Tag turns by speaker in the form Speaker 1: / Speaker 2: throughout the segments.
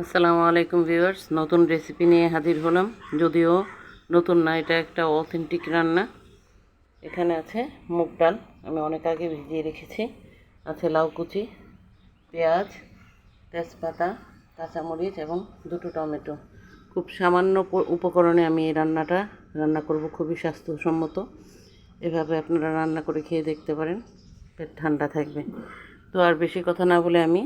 Speaker 1: আসসালামু আলাইকুম ভিউয়ার্স, নতুন রেসিপি নিয়ে হাজির হলাম। যদিও নতুন না, এটা একটা অথেন্টিক রান্না। এখানে আছে মুগ ডাল, আমি অনেক আগে ভিজিয়ে রেখেছি। আছে লাউ কুচি, পেঁয়াজ, তেজপাতা, কাঁচামরিচ এবং দুটো টমেটো। খুব সামান্য উপকরণে আমি এই রান্নাটা রান্না করব, খুবই স্বাস্থ্যসম্মত। এভাবে আপনারা রান্না করে খেয়ে দেখতে পারেন, পেট ঠান্ডা থাকবে। তো আর বেশি কথা না বলে আমি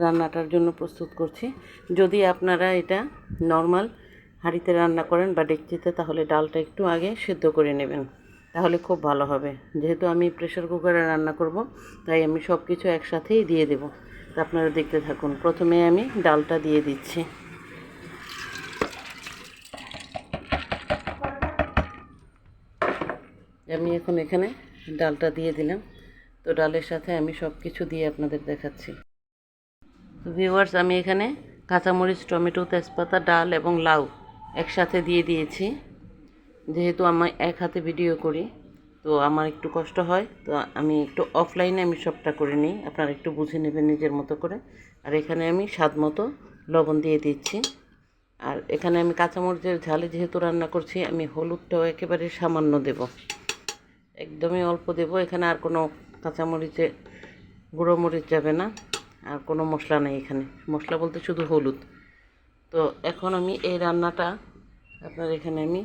Speaker 1: রান্নাটার জন্য প্রস্তুত করছি। যদি আপনারা এটা নর্মাল হাঁড়িতে রান্না করেন বা ডেকচিতে, তাহলে ডালটা একটু আগে সেদ্ধ করে নেবেন। তাহলে খুব ভালো হবে। যেহেতু আমি প্রেশার কুকারে রান্না করব, তাই আমি সব কিছু একসাথেই দিয়ে দেব। আপনারা দেখতে থাকুন। প্রথমে আমি ডালটা দিয়ে দিচ্ছি। আমি এখন এখানে ডালটা দিয়ে দিলাম। তো ডালের সাথে আমি সব কিছু দিয়ে আপনাদের দেখাচ্ছি। ভিউয়ার্স আমি এখানে কাঁচামরিচ, টমেটো, তেজপাতা, ডাল এবং লাউ একসাথে দিয়ে দিয়েছি। যেহেতু আমি এক হাতে ভিডিও করি, তো আমার একটু কষ্ট হয়। তো আমি একটু অফলাইনে আমি সবটা করে নিই। আপনারা একটু বুঝে নেবেন নিজের মতো করে। আর এখানে আমি স্বাদ মতো লবণ দিয়ে দিচ্ছি। আর এখানে আমি কাঁচামরিচের ঝালে যেহেতু রান্না করছি, আমি হলুদটাও একেবারে সামান্য দেব। একদমই অল্প দেব। এখানে আর কোনো কাঁচামরিচে, গুঁড়ো মরিচ যাবে না। আর কোনো মশলা নেই এখানে। মশলা বলতে শুধু হলুদ। তো এখন আমি এই রান্নাটা আপনার এখানে আমি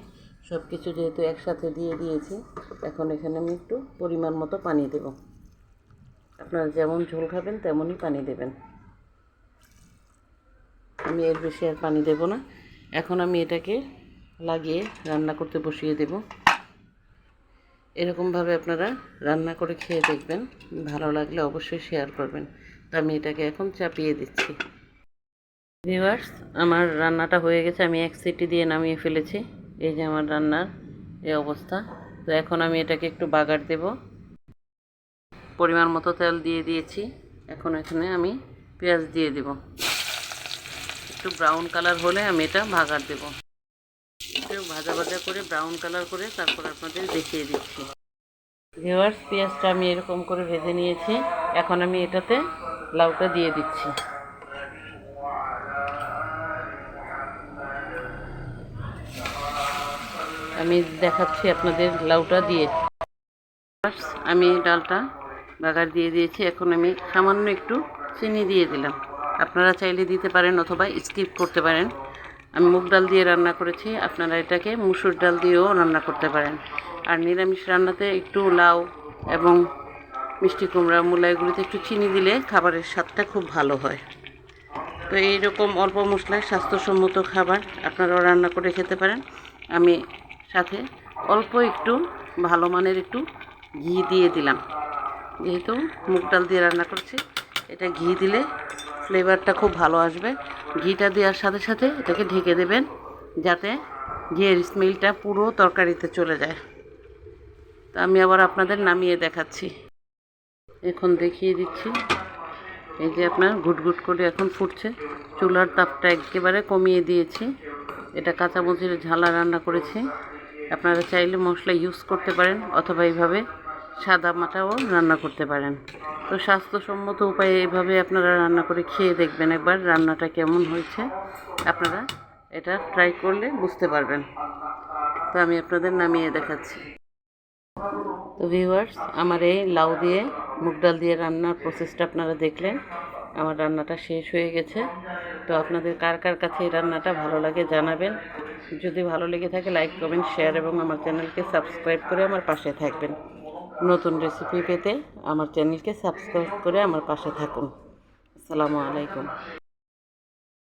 Speaker 1: সব কিছু যেহেতু একসাথে দিয়ে দিয়েছি, এখন এখানে আমি একটু পরিমাণ মতো পানি দেব। আপনারা যেমন ঝোল খাবেন তেমনই পানি দেবেন। আমি এর বেশি আর পানি দেব না। এখন আমি এটাকে লাগিয়ে রান্না করতে বসিয়ে দেব। এরকমভাবে আপনারা রান্না করে খেয়ে দেখবেন। ভালো লাগলে অবশ্যই শেয়ার করবেন। তো আমি এটাকে এখন চাপিয়ে দিচ্ছি। ভিউয়ার্স আমার রান্নাটা হয়ে গেছে, আমি এক সিটি দিয়ে নামিয়ে ফেলেছি। এই যে আমার রান্নার এই অবস্থা। তো এখন আমি এটাকে একটু বাগার দেব। পরিমাণ মতো তেল দিয়ে দিয়েছি। এখন এখানে আমি পেঁয়াজ দিয়ে দেব। একটু ব্রাউন কালার হলে আমি এটা বাগার দেব। একটু ভাজা ভাজা করে ব্রাউন কালার করে তারপর আপনাদের দেখিয়ে দিচ্ছি। ভিওয়ার্স পেঁয়াজটা আমি এরকম করে ভেজে নিয়েছি। এখন আমি এটাতে লাউটা দিয়ে দিচ্ছি। আমি দেখাচ্ছি আপনাদের লাউটা দিয়ে। আমি ডালটা বাগার দিয়ে দিয়েছি, এখন আমি সামান্য একটু চিনি দিয়ে দিলাম। আপনারা চাইলে দিতে পারেন অথবা স্কিপ করতে পারেন। আমি মুগ ডাল দিয়ে রান্না করেছি, আপনারা এটাকে মুসুর ডাল দিয়েও রান্না করতে পারেন। আর নিরামিষ রান্নাতে একটু লাউ এবং মিষ্টি কুমড়া মূলা এগুলিতে একটু চিনি দিলে খাবারের স্বাদটা খুব ভালো হয়। তো এইরকম অল্প মশলায় স্বাস্থ্যসম্মত খাবার আপনারাও রান্না করে খেতে পারেন। আমি সাথে অল্প একটু, ভালো মানের একটু ঘি দিয়ে দিলাম। যেহেতু মুগ ডাল দিয়ে রান্না করছি, এটা ঘি দিলে ফ্লেভারটা খুব ভালো আসবে। ঘিটা দেওয়ার সাথে সাথে এটাকে ঢেকে দেবেন, যাতে ঘিয়ের স্মেলটা পুরো তরকারিতে চলে যায়। তো আমি আবার আপনাদের নামিয়ে দেখাচ্ছি। এখন দেখিয়ে দিচ্ছি। এই যে আপনার গুটগুট করে এখন ফুটছে। চুলার তাপটা একেবারে কমিয়ে দিয়েছি। এটা কাঁচা কাঁচামরিচের ঝালা রান্না করেছি। আপনারা চাইলে মশলা ইউজ করতে পারেন অথবা এইভাবে সাদা মাটাও রান্না করতে পারেন। তো স্বাস্থ্যসম্মত উপায়ে এইভাবে আপনারা রান্না করে খেয়ে দেখবেন একবার রান্নাটা কেমন হয়েছে। আপনারা এটা ট্রাই করলে বুঝতে পারবেন। তো আমি আপনাদের নামিয়ে দেখাচ্ছি। তো ভিউয়ার্স আমার এই লাউ দিয়ে মুগ ডাল দিয়ে রান্নার প্রসেসটা আপনারা দেখলেন। আমার রান্নাটা শেষ হয়ে গেছে। তো আপনাদের কার কার কাছে এই রান্নাটা ভালো লাগে জানাবেন। যদি ভালো লেগে থাকে লাইক কমেন্ট শেয়ার এবং আমার চ্যানেলকে সাবস্ক্রাইব করে আমার পাশে থাকবেন। নতুন রেসিপি পেতে আমার চ্যানেলকে সাবস্ক্রাইব করে আমার পাশে থাকুন। আসসালামু আলাইকুম।